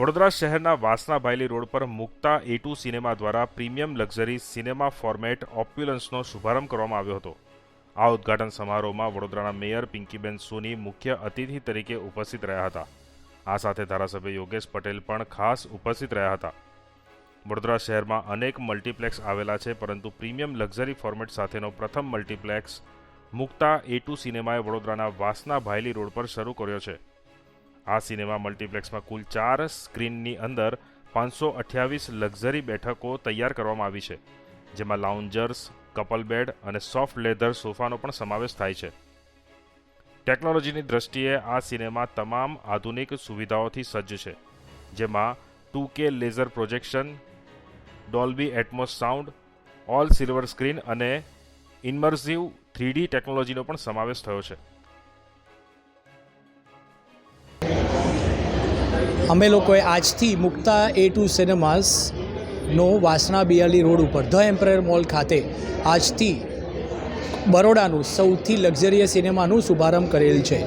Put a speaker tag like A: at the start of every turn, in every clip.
A: વડોદરા શહેરના વાસના ભાયલી રોડ પર મુક્તા એ ટુ સિનેમા દ્વારા પ્રીમિયમ લક્ઝરી સિનેમા ફોર્મેટ ઓપ્યુલન્સનો શુભારંભ કરવામાં આવ્યો હતો. આ ઉદ્ઘાટન સમારોહમાં વડોદરાના મેયર પિંકીબેન સોની મુખ્ય અતિથિ તરીકે ઉપસ્થિત રહ્યા હતા. આ સાથે ધારાસભ્ય યોગેશ પટેલ પણ ખાસ ઉપસ્થિત રહ્યા હતા. વડોદરા શહેરમાં અનેક મલ્ટીપ્લેક્સ આવેલા છે, પરંતુ પ્રીમિયમ લક્ઝરી ફોર્મેટ સાથેનો પ્રથમ મલ્ટીપ્લેક્સ મુક્તા એ ટુ સિનેમાએ વડોદરાના વાસના ભાયલી રોડ પર શરૂ કર્યો છે. આ સિનેમા મલ્ટીપ્લેક્સમાં કુલ ચાર સ્ક્રીનની અંદર પાંચસો અઠ્યાવીસ લક્ઝરી બેઠકો તૈયાર કરવામાં આવી છે, જેમાં લાઉન્જર્સ, કપલ બેડ અને સોફ્ટ લેધર સોફાનો પણ સમાવેશ થાય છે. ટેકનોલોજીની દ્રષ્ટિએ આ સિનેમા તમામ આધુનિક સુવિધાઓથી સજ્જ છે, જેમાં two K laser projection, Dolby Atmos sound, all silver screen અને ઇન્મર્સિવ થ્રીડી ટેકનોલોજીનો પણ સમાવેશ થયો છે.
B: અમે લોકોએ આજથી મુક્તા એ ટુ સિનેમાઝનો વાસણા બિયાલી રોડ ઉપર ધ એમ્પરર મોલ ખાતે આજથી બરોડાનું સૌથી લક્ઝરિયસ સિનેમાનું શુભારંભ કરેલ છે.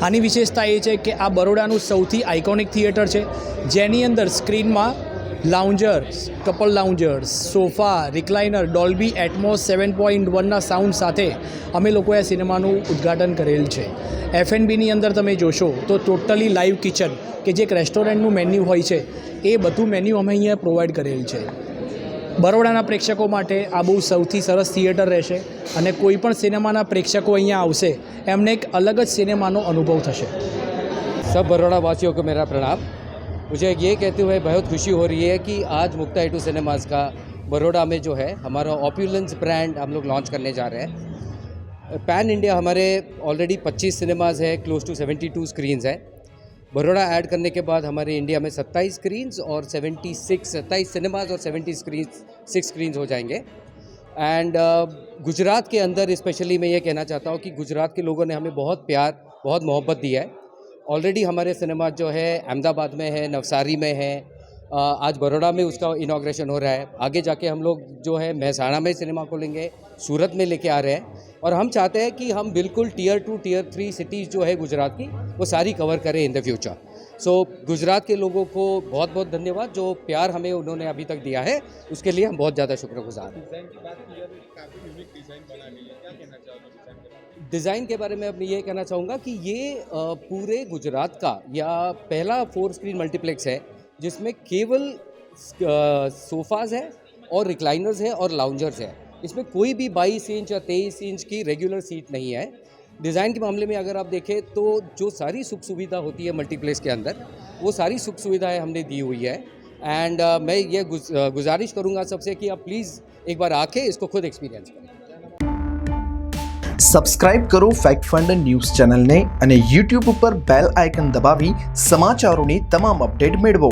B: આની વિશેષતા એ છે કે આ બરોડાનું સૌથી આઇકોનિક થિયેટર છે, જેની અંદર સ્ક્રીનમાં loungers couple loungers sofa recliner Dolby Atmos seven point વનના sound સાથે અમે લોકોએ આ સિનેમાનું ઉદ્ઘાટન કરેલ છે. એફએનબીની અંદર તમે જોશો તો ટોટલી લાઈવ કિચન કે જે એક રેસ્ટોરન્ટનું મેન્યુ હોય છે, એ બધું મેન્યુ અમે અહીંયા પ્રોવાઈડ કરેલ છે. બરોડાના પ્રેક્ષકો માટે આ બહુ સૌથી સરસ થિયેટર રહેશે અને કોઈપણ સિનેમાના પ્રેક્ષકો અહીંયા આવશે, એમને એક અલગ જ સિનેમાનો અનુભવ થશે.
C: સબ બરોડાવાસીઓ કો મેરા પ્રણામ. मुझे ये कहते हुए बहुत खुशी हो रही है कि आज मुक्ता एटू सिनेमाज का बड़ोड़ा में जो है हमारा ऑप्यूलेंस ब्रांड हम लोग लॉन्च करने जा रहे हैं। पैन इंडिया हमारे ऑलरेडी 25 सिनेमाज है क्लोज टू 72 स्क्रीन्स है। बड़ौदा ऐड करने के बाद हमारे इंडिया में 27 स्क्रीन्स और 76 सत्ताईस सिनेमाज और 70 स्क्रीन सिक्स स्क्रीन्स हो जाएँगे। एंड गुजरात के अंदर स्पेशली मैं ये कहना चाहता हूँ कि गुजरात के लोगों ने हमें बहुत प्यार, बहुत मोहब्बत दिया है। ऑलरेडी हमारे सिनेमा जो है अहमदाबाद में है, नवसारी में है। आज बड़ोड़ा में उसका इनाग्रेशन हो रहा है। आगे जाके हम लोग जो है महसाणा में सिनेमा खोलेंगे, सूरत में लेके आ रहे हैं। और हम चाहते हैं कि हम बिल्कुल tier two tier three cities जो है गुजरात की, वो सारी कवर करें in the future so Gujarat के लोगों को बहुत बहुत धन्यवाद जो प्यार हमें उन्होंने अभी तक दिया है। उसके लिए हम बहुत ज़्यादा शुक्रगुजार हैं। डिज़ाइन के बारे में? अब ये कहना चाहूँगा कि ये पूरे गुजरात का या पहला फोर स्क्रीन मल्टीप्लेक्स है जिसमें केवल सोफ़ाज है और रिक्लाइनर्स है और लाउंजर्स है। इसमें कोई भी 22 इंच या 23 इंच की रेगुलर सीट नहीं है। डिज़ाइन के मामले में अगर आप देखें तो जो सारी सुख सुविधा होती है मल्टीप्लेक्स के अंदर वो सारी सुख सुविधाएं हमने दी हुई है एंड मैं ये गुज- अ, गुजारिश करूँगा सबसे कि आप प्लीज़ एक बार आके इसको खुद एक्सपीरियंस करें
D: સબસ્ક્રાઇબ કરો ફેક્ટ ફંડ ન્યૂઝ ચેનલને અને યુટ્યુબ ઉપર બેલ આઇકન દબાવી સમાચારોની તમામ અપડેટ મેળવો